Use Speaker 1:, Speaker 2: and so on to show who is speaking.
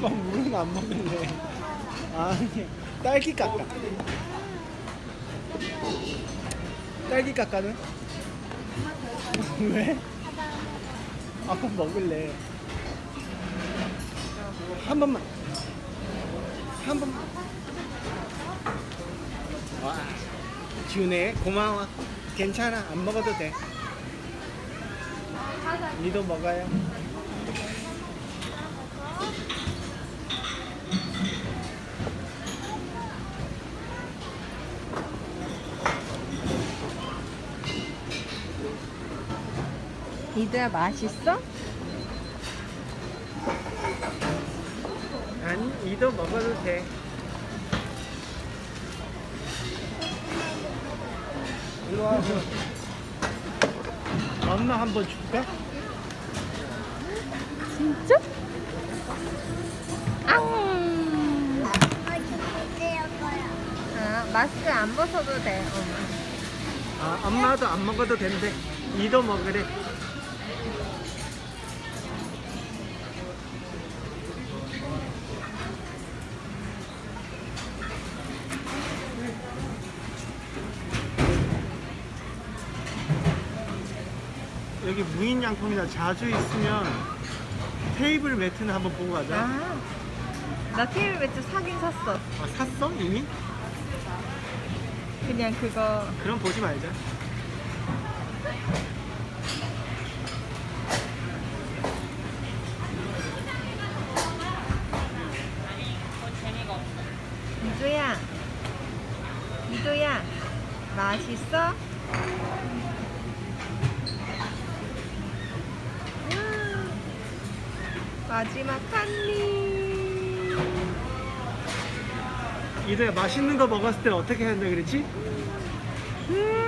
Speaker 1: 아빠 물은 안 먹을래. 아니, 딸기 깎아. 딸기 깎아는? 왜? 아빠 먹을래. 한 번만. 한 번만. 와, 지훈이 고마워. 괜찮아. 안 먹어도 돼. 니도 먹어요.
Speaker 2: 이드야 맛있어?
Speaker 1: 아니, 이도 먹어도 돼. 일로 와. 엄마 한번 줄까?
Speaker 2: 진짜? 앙! 아, 마스크 안 벗어도 돼, 엄마.
Speaker 1: 아, 엄마도 안 먹어도 된대. 이도 먹으래. 여기 무인 양품이나 자주 있으면 테이블 매트는 한번 보고 가자.
Speaker 2: 아, 나 테이블 매트 사긴 샀어.
Speaker 1: 아, 샀어? 이미?
Speaker 2: 그냥 그거
Speaker 1: 그럼 보지 말자.
Speaker 2: 이도야, 이도야, 맛있어? 마지막 한 입.
Speaker 1: 이도야 맛있는 거 먹었을 때 어떻게 한다 그랬지?
Speaker 2: 음,